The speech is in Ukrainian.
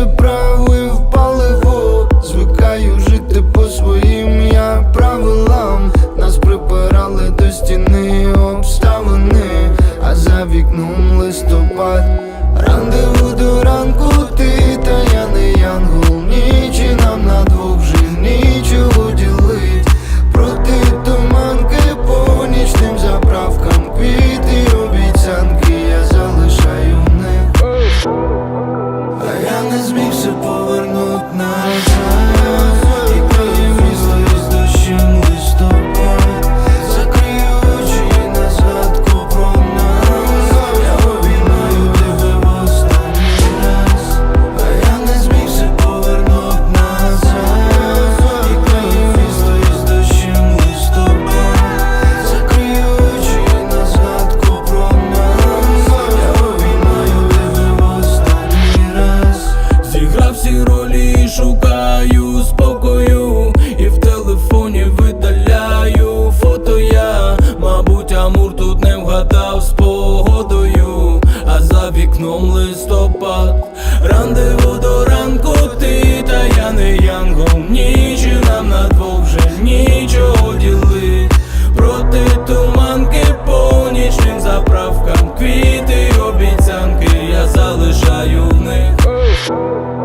серце правив паливо, звикаю жити по своїм я правилам, нас прибирали до стіни обставини, а за вікном листопад. Рандеву повернуть назад. вгадав з погодою, а за вікном листопад, рандеву до ранку ти, та я не янгом, ніч нам на двох вже нічого діли. Проти туманки по нічним заправкам, квіти обіцянки, я залишаю в них.